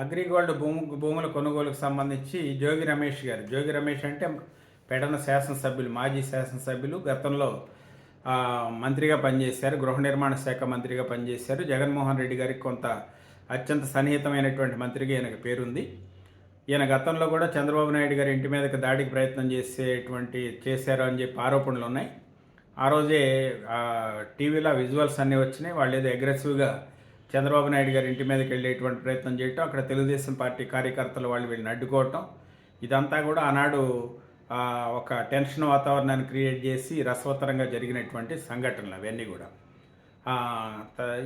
అగ్రిగోల్డ్ భూము భూముల కొనుగోలుకు సంబంధించి జోగి రమేష్ గారు. జోగి రమేష్ అంటే పెడన శాసనసభ్యులు మాజీ శాసనసభ్యులు. గతంలో మంత్రిగా పనిచేశారు గృహ నిర్మాణ శాఖ మంత్రిగా పనిచేశారు. జగన్మోహన్ రెడ్డి గారికి కొంత అత్యంత సన్నిహితమైనటువంటి మంత్రిగా ఈయనకు పేరుంది. ఈయన గతంలో కూడా చంద్రబాబు నాయుడు గారి ఇంటి మీదకి దాడికి ప్రయత్నం చేసేటువంటి చేశారు అని చెప్పి ఆరోపణలు ఉన్నాయి. ఆ రోజే టీవీలో విజువల్స్ అన్నీ వచ్చినాయి. వాళ్ళు ఏదో అగ్రెసివ్గా చంద్రబాబు నాయుడు గారి ఇంటి మీదకి వెళ్ళేటువంటి ప్రయత్నం చేయటం అక్కడ తెలుగుదేశం పార్టీ కార్యకర్తలు వాళ్ళు వీళ్ళని అడ్డుకోవటం ఇదంతా కూడా ఆనాడు ఒక టెన్షన్ వాతావరణాన్ని క్రియేట్ చేసి రసవత్తరంగా జరిగినటువంటి సంఘటనలు అవన్నీ కూడా.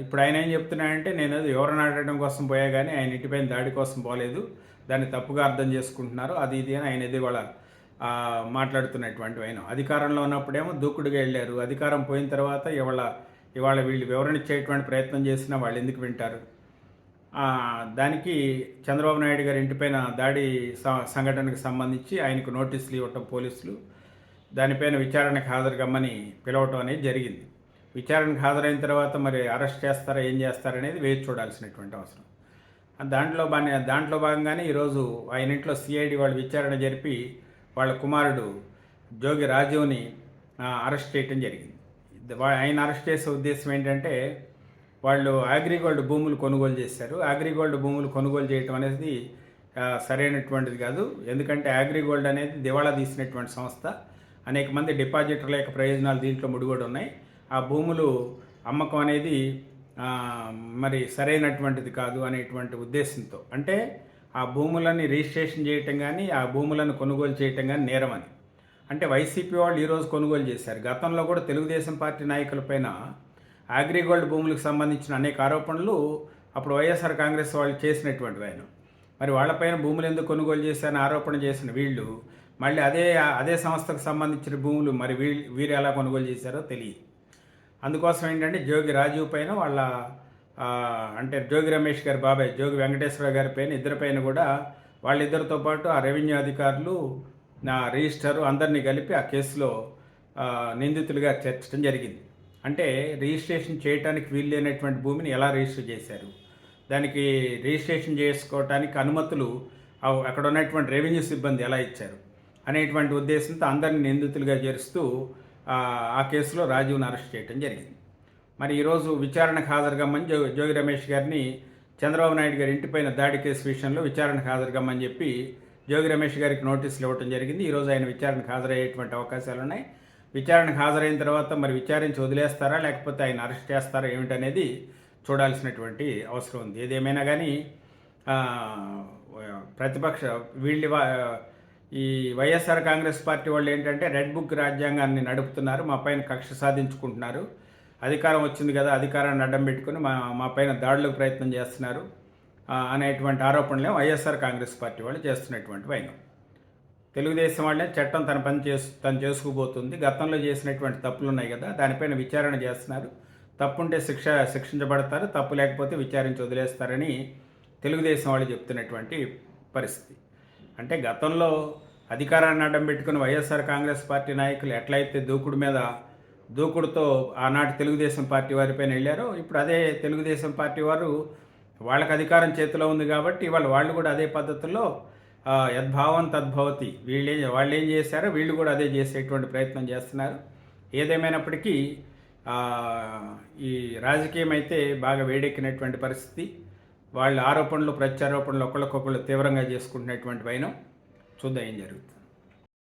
ఇప్పుడు ఆయన ఏం చెప్తున్నాడంటే నేను అది ఎవరిని ఆడటం కోసం పోయా కానీ ఆయన ఇంటిపైన దాడి కోసం పోలేదు దాన్ని తప్పుగా అర్థం చేసుకుంటున్నారు అది ఇది అని ఆయన ఇది వాళ్ళ మాట్లాడుతున్నటువంటి ఆయన. అధికారంలో ఉన్నప్పుడేమో దూకుడుగా వెళ్ళారు అధికారం పోయిన తర్వాత ఇవాళ ఇవాళ వీళ్ళు వివరణ ఇచ్చేటువంటి ప్రయత్నం చేసినా వాళ్ళు ఎందుకు వింటారు? దానికి చంద్రబాబు నాయుడు గారి ఇంటిపైన దాడి సంఘటనకు సంబంధించి ఆయనకు నోటీసులు ఇవ్వటం పోలీసులు దానిపైన విచారణకు హాజరు కమ్మని పిలవటం అనేది జరిగింది. విచారణకు హాజరైన తర్వాత మరి అరెస్ట్ చేస్తారా ఏం చేస్తారనేది వేచి చూడాల్సినటువంటి అవసరం. దాంట్లో బాగా దాంట్లో భాగంగానే ఈరోజు ఆయన ఇంట్లో సిఐడి వాళ్ళు విచారణ జరిపి వాళ్ళ కుమారుడు జోగి రాజీవ్ని అరెస్ట్ చేయటం జరిగింది. ఆయన అరెస్ట్ చేసే ఉద్దేశం ఏంటంటే వాళ్ళు అగ్రిగోల్డ్ భూములు కొనుగోలు చేశారు. అగ్రిగోల్డ్ భూములు కొనుగోలు చేయటం అనేది సరైనటువంటిది కాదు. ఎందుకంటే అగ్రిగోల్డ్ అనేది దివాళా తీసినటువంటి సంస్థ. అనేక మంది డిపాజిటర్ల యొక్క ప్రయోజనాలు దీంట్లో ముడిగొడి ఉన్నాయి. ఆ భూములు అమ్మకం అనేది మరి సరైనటువంటిది కాదు అనేటువంటి ఉద్దేశంతో. అంటే ఆ భూములని రిజిస్ట్రేషన్ చేయటం కానీ ఆ భూములను కొనుగోలు చేయటం కానీ నేరమని అంటే వైసీపీ వాళ్ళు ఈరోజు కొనుగోలు చేశారు. గతంలో కూడా తెలుగుదేశం పార్టీ నాయకులపైన అగ్రిగోల్డ్ భూములకు సంబంధించిన అనేక ఆరోపణలు అప్పుడు వైఎస్ఆర్ కాంగ్రెస్ వాళ్ళు చేసినటువంటివి ఆయన. మరి వాళ్ళపైన భూములు ఎందుకు కొనుగోలు చేశారని ఆరోపణ చేసిన వీళ్ళు మళ్ళీ అదే అదే సంస్థకు సంబంధించిన భూములు మరి వీళ్ళు వీరు ఎలా కొనుగోలు చేశారో తెలియదు. అందుకోసం ఏంటంటే జోగి రాజీవ్ పైన వాళ్ళ అంటే జోగి రమేష్ గారి బాబాయ్ జోగి వెంకటేశ్వర గారి పైన ఇద్దరి పైన కూడా వాళ్ళిద్దరితో పాటు ఆ రెవెన్యూ అధికారులు నా రిజిస్టరు అందరినీ కలిపి ఆ కేసులో నిందితులుగా చేర్చడం జరిగింది. అంటే రిజిస్ట్రేషన్ చేయడానికి వీలు లేనటువంటి భూమిని ఎలా రిజిస్టర్ చేశారు? దానికి రిజిస్ట్రేషన్ చేసుకోవటానికి అనుమతులు అక్కడ ఉన్నటువంటి రెవెన్యూ సిబ్బంది ఎలా ఇచ్చారు? అనేటువంటి ఉద్దేశంతో అందరిని నిందితులుగా చేరుస్తూ ఆ, ఆ కేసులో రాజీవ్ను అరెస్ట్ చేయడం జరిగింది. మరి ఈరోజు విచారణకు హాజరుగమ్మని జో జోగి రమేష్ గారిని చంద్రబాబు నాయుడు గారి ఇంటిపైన దాడి కేసు విషయంలో విచారణకు హాజరుగమ్మని చెప్పి జోగి రమేష్ గారికి నోటీసులు ఇవ్వటం జరిగింది. ఈరోజు ఆయన విచారణకు హాజరయ్యేటువంటి అవకాశాలు ఉన్నాయి. విచారణకు హాజరైన తర్వాత మరి విచారించి వదిలేస్తారా లేకపోతే ఆయన అరెస్ట్ చేస్తారా ఏమిటనేది చూడాల్సినటువంటి అవసరం ఉంది. ఏదేమైనా కానీ ప్రతిపక్ష వీళ్ళు ఈ వైఎస్ఆర్ కాంగ్రెస్ పార్టీ వాళ్ళు ఏంటంటే రెడ్ బుక్ రాజ్యాంగాన్ని నడుపుతున్నారు మా పైన కక్ష సాధించుకుంటున్నారు. అధికారం వచ్చింది కదా అధికారాన్ని అడ్డం పెట్టుకుని మా మా పైన దాడులకు ప్రయత్నం చేస్తున్నారు. అనేటువంటి ఆరోపణలే వైఎస్ఆర్ కాంగ్రెస్ పార్టీ వాళ్ళు చేస్తున్నటువంటి వైనం. తెలుగుదేశం వాళ్ళే చట్టం తన పని చేసు తను చేసుకుపోతుంది. గతంలో చేసినటువంటి తప్పులు ఉన్నాయి కదా దానిపైన విచారణ చేస్తున్నారు. తప్పుంటే శిక్ష శిక్షించబడతారు తప్పు లేకపోతే విచారించి వదిలేస్తారని తెలుగుదేశం వాళ్ళు చెప్తున్నటువంటి పరిస్థితి. అంటే గతంలో అధికారాన్ని అడ్డం పెట్టుకుని వైఎస్ఆర్ కాంగ్రెస్ పార్టీ నాయకులు ఎట్లయితే దూకుడు మీద దూకుడుతో ఆనాటి తెలుగుదేశం పార్టీ వారిపైన వెళ్ళారో ఇప్పుడు అదే తెలుగుదేశం పార్టీ వారు వాళ్ళకి అధికారం చేతిలో ఉంది కాబట్టి వాళ్ళు వాళ్ళు కూడా అదే పద్ధతిలో యద్భావం తద్భవతి. వీళ్ళేం వాళ్ళు ఏం చేశారో వీళ్ళు కూడా అదే చేసేటువంటి ప్రయత్నం చేస్తున్నారు. ఏదేమైనప్పటికీ ఈ రాజకీయం అయితే బాగా వేడెక్కినటువంటి పరిస్థితి. వాళ్ళ ఆరోపణలు ప్రత్యారోపణలు ఒకళ్ళకొకళ్ళు తీవ్రంగా చేసుకుంటున్నటువంటి పైన చూద్దాం ఏం జరుగుతుంది.